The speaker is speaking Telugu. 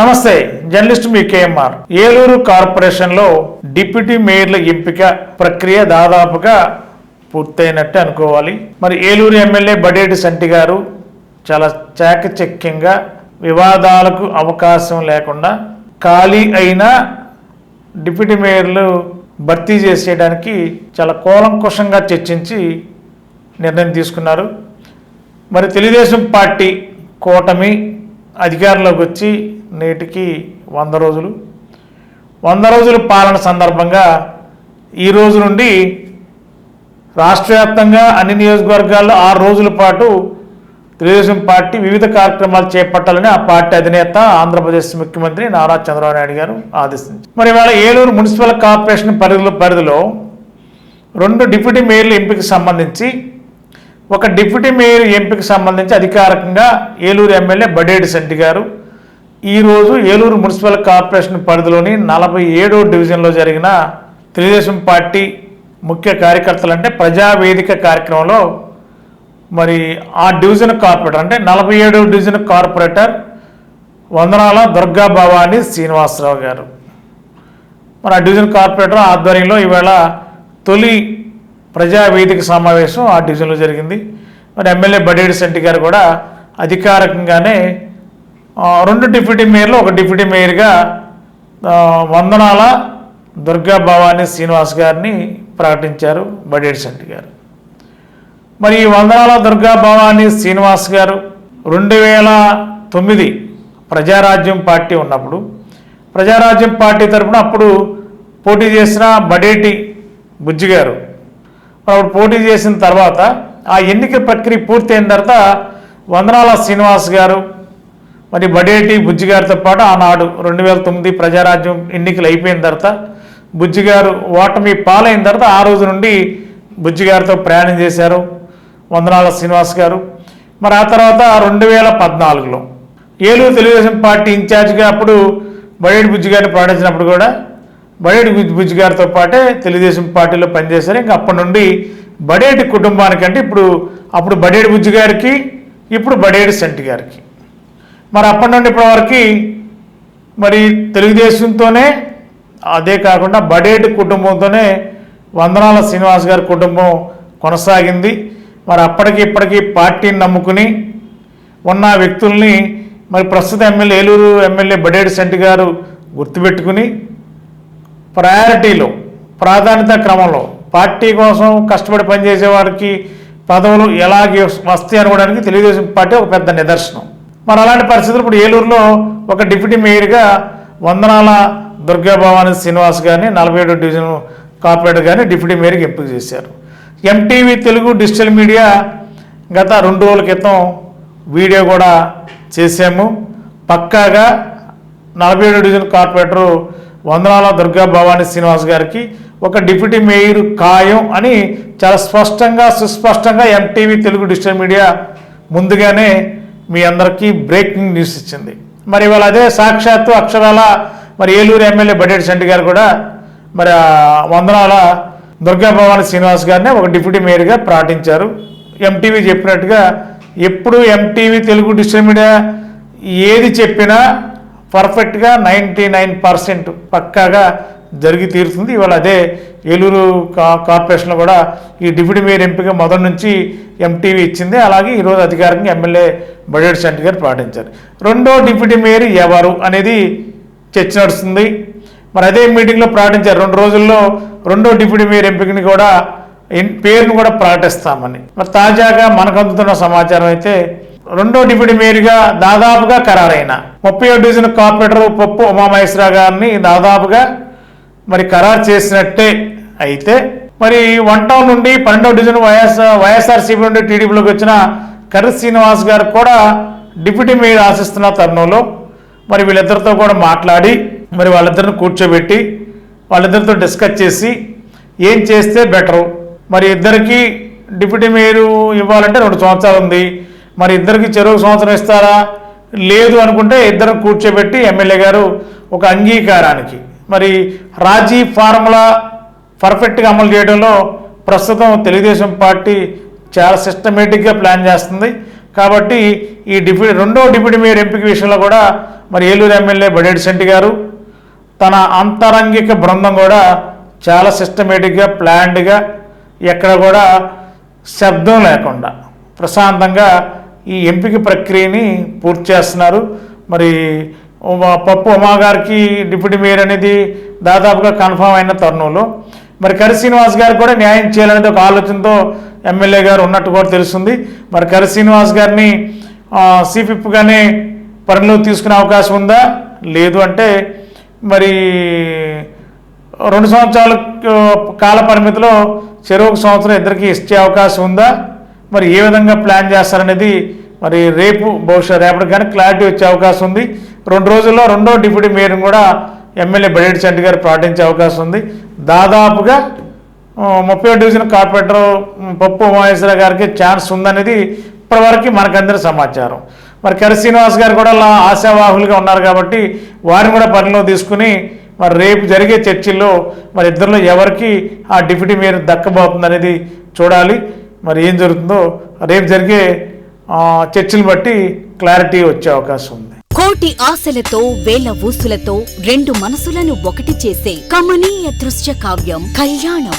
నమస్తే జర్నలిస్ట్ మీ కేఎంఆర్. ఏలూరు కార్పొరేషన్లో డిప్యూటీ మేయర్ల ఎంపిక ప్రక్రియ దాదాపుగా పూర్తయినట్టు అనుకోవాలి. మరి ఏలూరు ఎమ్మెల్యే బడేటి సంటి గారు చాలా చాకచక్యంగా వివాదాలకు అవకాశం లేకుండా ఖాళీ అయిన డిప్యూటీ మేయర్లు భర్తీ చేసేయడానికి చాలా కూలంకుషంగా చర్చించి నిర్ణయం తీసుకున్నారు. మరి తెలుగుదేశం పార్టీ కూటమి అధికారంలోకి వచ్చి నేటికి వంద రోజులు. వంద రోజుల పాలన సందర్భంగా ఈ రోజు నుండి రాష్ట్ర వ్యాప్తంగా అన్ని నియోజకవర్గాల్లో ఆరు రోజుల పాటు తెలుగుదేశం పార్టీ వివిధ కార్యక్రమాలు చేపట్టాలని ఆ పార్టీ అధినేత ఆంధ్రప్రదేశ్ ముఖ్యమంత్రి నారా చంద్రబాబు నాయుడు గారు ఆదేశించారు. మరి ఇవాళ ఏలూరు మున్సిపల్ కార్పొరేషన్ పరిధిలో పరిధిలో రెండు డిప్యూటీ మేయర్ల ఎంపికకు సంబంధించి ఒక డిప్యూటీ మేయర్ ఎంపిక సంబంధించి అధికారికంగా ఏలూరు ఎమ్మెల్యే బడేడి శెట్టి గారు ఈరోజు ఏలూరు మున్సిపల్ కార్పొరేషన్ పరిధిలోని నలభై ఏడో డివిజన్లో జరిగిన తెలుగుదేశం పార్టీ ముఖ్య కార్యకర్తలు అంటే ప్రజావేదిక కార్యక్రమంలో మరి ఆ డివిజన్ కార్పొరేటర్ అంటే నలభై ఏడో డివిజన్ కార్పొరేటర్ వందనాల దుర్గా భవాని శ్రీనివాసరావు గారు. మన డివిజన్ కార్పొరేటర్ ఆధ్వర్యంలో ఈవేళ తొలి ప్రజావేదిక సమావేశం ఆ డివిజన్లో జరిగింది. మరి ఎమ్మెల్యే బడేడి శెట్టి గారు కూడా అధికారికంగానే రెండు డిప్యూటీ మేయర్లు ఒక డిప్యూటీ మేయర్గా వందనాల దుర్గా భవానీ శ్రీనివాస్ గారిని ప్రకటించారు బడేడి శెట్టి గారు. మరి ఈ వందనాల దుర్గా భవాని శ్రీనివాస్ గారు రెండు వేల తొమ్మిది ప్రజారాజ్యం పార్టీ ఉన్నప్పుడు ప్రజారాజ్యం పార్టీ తరపున అప్పుడు పోటీ చేసిన బడేటి బుజ్జి గారు అప్పుడు పోటీ చేసిన తర్వాత ఆ ఎన్నిక ప్రక్రియ పూర్తయిన తర్వాత వందనాల శ్రీనివాస్ గారు మరి బడేటి బుజ్జి గారితో పాటు ఆనాడు రెండు వేల తొమ్మిది ప్రజారాజ్యం ఎన్నికలు అయిపోయిన తర్వాత బుజ్జి గారు ఓటమి పాలైన తర్వాత ఆ రోజు నుండి బుజ్జి గారితో ప్రయాణం చేశారు వందనాల శ్రీనివాస్ గారు. మరి ఆ తర్వాత రెండు వేల పద్నాలుగులో ఏలూరు తెలుగుదేశం పార్టీ ఇన్ఛార్జిగా అప్పుడు బడేటి బుజ్జి గారిని ప్రకటించినప్పుడు కూడా బడేటి బుజ్జి బుజ్జి గారితో పాటే తెలుగుదేశం పార్టీలో పనిచేశారు. ఇంకా అప్పటి నుండి బడేటి కుటుంబానికి అంటే ఇప్పుడు అప్పుడు బడేటి బుజ్జి గారికి ఇప్పుడు బడేటి సెంటి గారికి. మరి అప్పటి నుండి ఇప్పటివరకు మరి తెలుగుదేశంతోనే అదే కాకుండా బడేటి కుటుంబంతోనే వందనాల శ్రీనివాస్ గారి కుటుంబం కొనసాగింది. మరి అప్పటికి ఇప్పటికీ పార్టీని నమ్ముకుని ఉన్న వ్యక్తుల్ని మరి ప్రస్తుత ఎమ్మెల్యే ఏలూరు ఎమ్మెల్యే బడేటి సెంటి గారు గుర్తుపెట్టుకుని ప్రయారిటీలో ప్రాధాన్యత క్రమంలో. పార్టీ కోసం కష్టపడి పనిచేసే వారికి పదవులు ఎలాగే వస్తాయి అనుకోవడానికి తెలుగుదేశం పార్టీ ఒక పెద్ద నిదర్శనం. మరి అలాంటి పరిస్థితులు ఇప్పుడు ఏలూరులో ఒక డిప్యూటీ మేయర్గా వందనాల దుర్గాభవాని శ్రీనివాస్ గారిని నలభై ఏడు డివిజన్ కార్పొరేటర్ గారిని డిప్యూటీ మేయర్కి ఎంపిక చేశారు. ఎంటీవీ తెలుగు డిజిటల్ మీడియా గత రెండు రోజుల క్రితం వీడియో కూడా చేసాము పక్కాగా నలభై ఏడు డివిజన్ కార్పొరేటరు వందనాల దుర్గా భవానీ శ్రీనివాస్ గారికి ఒక డిప్యూటీ మేయర్ ఖాయం అని చాలా స్పష్టంగా సుస్పష్టంగా ఎంటీవీ తెలుగు డిజిటల్ మీడియా ముందుగానే మీ అందరికీ బ్రేకింగ్ న్యూస్ ఇచ్చింది. మరి ఇవాళ అదే సాక్షాత్తు అక్షరాల మరి ఏలూరు ఎమ్మెల్యే బడేటి శెట్టి గారు కూడా మరి వందనాల దుర్గా భవానీ శ్రీనివాస్ గారిని ఒక డిప్యూటీ మేయర్గా ప్రకటించారు ఎంటీవీ చెప్పినట్టుగా ఎప్పుడు ఎంటీవీ తెలుగు డిజిటల్ మీడియా ఏది చెప్పినా పర్ఫెక్ట్గా నైంటీ నైన్ పర్సెంట్ పక్కాగా జరిగి తీరుతుంది. ఇవాళ అదే ఏలూరు కా కార్పొరేషన్లో కూడా ఈ డిప్యూటీ మేయర్ ఎంపిక మొదటి నుంచి ఎంటీవీ ఇచ్చింది. అలాగే ఈరోజు అధికారికంగా ఎమ్మెల్యే బడేటి శెట్టి గారు ప్రకటించారు. రెండో డిప్యూటీ మేయర్ ఎవరు అనేది చర్చ నడుస్తుంది. మరి అదే మీటింగ్లో ప్రకటించారు. రెండు రోజుల్లో రెండో డిప్యూటీ మేయర్ ఎంపికని కూడా పేరును కూడా ప్రకటిస్తామని. మరి తాజాగా మనకు అందుతున్న సమాచారం అయితే రెండో డిప్యూటీ మేయర్గా దాదాపుగా ఖరారైన ముప్పై డివిజన్ కార్పొరేటర్ పప్పు ఉమామహేశ్వర గారిని దాదాపుగా మరి ఖరారు చేసినట్టే అయితే మరి వన్ టౌన్ నుండి పన్నెండవ డివిజన్ వైఎస్ వైఎస్ఆర్సీపీ నుండి టీడీపీలోకి వచ్చిన కర్రి శ్రీనివాస్ గారు కూడా డిప్యూటీ మేయర్ ఆశిస్తున్న తరుణంలో మరి వీళ్ళిద్దరితో కూడా మాట్లాడి మరి వాళ్ళిద్దరిని కూర్చోబెట్టి వాళ్ళిద్దరితో డిస్కస్ చేసి ఏం చేస్తే బెటరు? మరి ఇద్దరికి డిప్యూటీ మేయర్ ఇవ్వాలంటే రెండు సంవత్సరాలు ఉంది. మరి ఇద్దరికి చెరువు సంవత్సరం ఇస్తారా? లేదు అనుకుంటే ఇద్దరు కూర్చోబెట్టి ఎమ్మెల్యే గారు ఒక అంగీకారానికి. మరి రాజీ ఫార్ములా పర్ఫెక్ట్గా అమలు చేయడంలో ప్రస్తుతం తెలుగుదేశం పార్టీ చాలా సిస్టమేటిక్గా ప్లాన్ చేస్తుంది. కాబట్టి ఈ డిప్యూటీ రెండో డిప్యూటీ మేయర్ ఎంపిక విషయంలో కూడా మరి ఏలూరు ఎమ్మెల్యే బడేటి శెట్టి గారు తన అంతరంగిక బృందం కూడా చాలా సిస్టమేటిక్గా ప్లాన్డ్గా ఎక్కడ కూడా శబ్దం లేకుండా ప్రశాంతంగా ఈ ఎంపిక ప్రక్రియని పూర్తి చేస్తున్నారు. మరి పప్పు ఉమా గారికి డిప్యూటీ మేయర్ అనేది దాదాపుగా కన్ఫామ్ అయిన తరుణంలో. మరి కరి శ్రీనివాస్ గారు కూడా న్యాయం చేయాలనేది ఒక ఆలోచనతో ఎమ్మెల్యే గారు ఉన్నట్టు కూడా తెలుస్తుంది. మరి కరి శ్రీనివాస్ గారిని సిపిప్గానే పరిలో తీసుకునే అవకాశం ఉందా? లేదు అంటే మరి రెండు సంవత్సరాల కాల పరిమితిలో చెరువు సంవత్సరం ఇద్దరికి ఇచ్చే అవకాశం ఉందా? మరి ఏ విధంగా ప్లాన్ చేస్తారనేది మరి రేపు బహుశా రేపటి కానీ క్లారిటీ వచ్చే అవకాశం ఉంది. రెండు రోజుల్లో రెండో డిప్యూటీ మేయర్ని కూడా ఎమ్మెల్యే బడేటి చంటి గారు ప్రకటించే అవకాశం ఉంది. దాదాపుగా ముప్పై డివిజన్ కార్పొరేటర్ పప్పు ఉమాయేశ్వర గారికి ఛాన్స్ ఉందనేది ఇప్పటివరకు మనకందరి సమాచారం. మరి కరి శ్రీనివాస్ గారు కూడా అలా ఆశావాహులుగా ఉన్నారు కాబట్టి వారిని కూడా పరిలో తీసుకుని మరి రేపు జరిగే చర్చిల్లో మరి ఇద్దరిలో ఎవరికి ఆ డిప్యూటీ మేయర్ దక్కబోతుంది అనేది చూడాలి. మరి ఏం జరుగుతుందో రేపు జరిగే చర్చలు బట్టి క్లారిటీ వచ్చే అవకాశం ఉంది. కోటి ఆశలతో వేల ఊసులతో రెండు మనసులను ఒకటి చేసే కమనీయ దృశ్య కావ్యం కళ్యాణం.